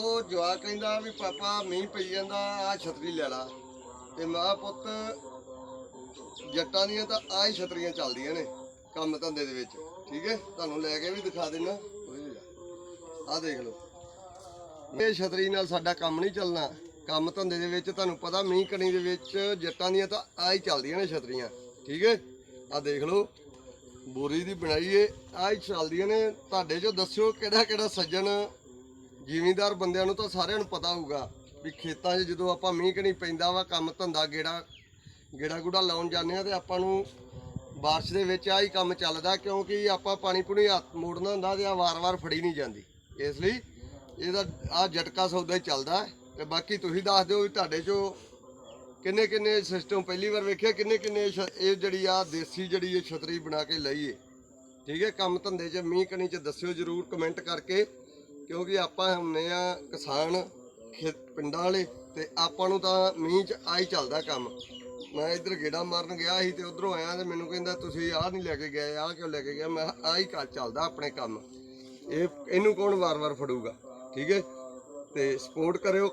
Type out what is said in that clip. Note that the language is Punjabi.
ਉਹ ਜਵਾਕ ਕਹਿੰਦਾ ਵੀ ਪਾਪਾ ਮੀਂਹ ਪਈ ਜਾਂਦਾ ਆ ਛਤਰੀ ਲੈ ਲਾ। ਤੇ ਮਾਂ ਪੁੱਤ ਜੱਟਾਂ ਦੀਆਂ ਤਾਂ ਆ ਹੀ ਛਤਰੀਆਂ ਚੱਲਦੀਆਂ ਨੇ ਕੰਮ ਧੰਦੇ ਦੇ ਵਿੱਚ। ਠੀਕ ਹੈ? ਤੁਹਾਨੂੰ ਲੈ ਕੇ ਵੀ ਦਿਖਾ ਦੇਣਾ ਆ ਦੇਖ ਲਓ। ਇਹ ਛਤਰੀ ਨਾਲ ਸਾਡਾ ਕੰਮ ਨਹੀਂ ਚੱਲਣਾ। ਕੰਮ ਧੰਦੇ ਦੇ ਵਿੱਚ ਤੁਹਾਨੂੰ ਪਤਾ ਮੀਂਹ ਕਣੀ ਦੇ ਵਿੱਚ ਜੱਟਾਂ ਦੀਆਂ ਤਾਂ ਆ ਹੀ ਚੱਲਦੀਆਂ ਨੇ ਛਤਰੀਆਂ। ਠੀਕ ਹੈ? ਆ ਦੇਖ ਲਓ। ਬੋਰੀ ਦੀ ਬਣਾਈ ਏ ਆ ਹੀ ਚੱਲਦੀਆਂ ਨੇ। ਤੁਹਾਡੇ ਚੋਂ ਦੱਸਿਓ ਕਿਹੜਾ ਕਿਹੜਾ ਸੱਜਣ ਜ਼ਿਮੀਂਦਾਰ ਬੰਦਿਆਂ ਨੂੰ ਤਾਂ ਸਾਰਿਆਂ ਨੂੰ ਪਤਾ ਹੋਊਗਾ ਵੀ ਖੇਤਾਂ 'ਚ ਜਦੋਂ ਆਪਾਂ ਮੀਂਹ ਕਣੀ ਪੈਂਦਾ ਵਾ, ਕੰਮ ਧੰਦਾ ਗੇੜਾ ਗੇੜਾ ਗੁੜਾ ਲਾਉਣ ਜਾਂਦੇ ਆ ਤੇ ਆਪਾਂ ਨੂੰ ਬਾਰਿਸ਼ ਦੇ ਵਿੱਚ ਆ ਹੀ ਕੰਮ ਚੱਲਦਾ ਕਿਉਂਕਿ ਆਪਾਂ ਪਾਣੀ ਪੁਣੀ ਹੱਥ ਮੋੜਨਾ ਹੁੰਦਾ ਤੇ ਆ ਵਾਰ-ਵਾਰ ਫੜੀ ਨਹੀਂ ਜਾਂਦੀ ਇਸ ਲਈ ਇਹਦਾ ਆ ਝਟਕਾ ਸੌਦਾ ਹੀ ਚੱਲਦਾ ਹੈ। ਤੇ ਬਾਕੀ ਤੁਸੀਂ ਦੱਸ ਦਿਓ ਵੀ ਤੁਹਾਡੇ ਚੋਂ ਕਿੰਨੇ ਕਿੰਨੇ ਸਿਸਟਮ ਪਹਿਲੀ ਵਾਰ ਵੇਖਿਆ ਕਿੰਨੇ ਕਿੰਨੇ ਛ- ਇਹ ਜਿਹੜੀ ਆ ਦੇਸੀ ਜਿਹੜੀ ਇਹ ਛਤਰੀ ਬਣਾ ਕੇ ਲਈਏ ਠੀਕ ਹੈ, ਕੰਮ ਧੰਦੇ 'ਚ ਮੀਂਹ ਕਣੀ 'ਚ ਦੱਸਿਓ ਜਰੂਰ ਕਮੈਂਟ ਕਰਕੇ ਕਿਉਂਕਿ ਆਪਾਂ ਹੁੰਨੇ ਆ ਕਿਸਾਨ ਖੇਤ ਪਿੰਡਾਂ ਵਾਲੇ ਤੇ ਆਪਾਂ ਨੂੰ ਤਾਂ ਮੀਂਹ 'ਚ ਆ ਹੀ ਚੱਲਦਾ ਕੰਮ। ਮੈਂ ਇੱਧਰ ਗੇੜਾ ਮਾਰਨ ਗਿਆ ਸੀ ਤੇ ਉਧਰੋਂ ਆਇਆ ਤੇ ਮੈਨੂੰ ਕਹਿੰਦਾ, ਤੁਸੀਂ ਆਹ ਨਹੀਂ ਲੈ ਕੇ ਗਏ, ਆਹ ਕਿਉਂ ਲੈ ਕੇ ਗਿਆ ਮੈਂ ਆ ਹੀ ਚੱਲਦਾ ਆਪਣੇ ਕੰਮ। ਇਹ, ਇਹਨੂੰ ਕੌਣ ਵਾਰ-ਵਾਰ ਫੜੂਗਾ? ਠੀਕ ਹੈ? ਤੇ ਸਪੋਰਟ ਕਰਿਓ।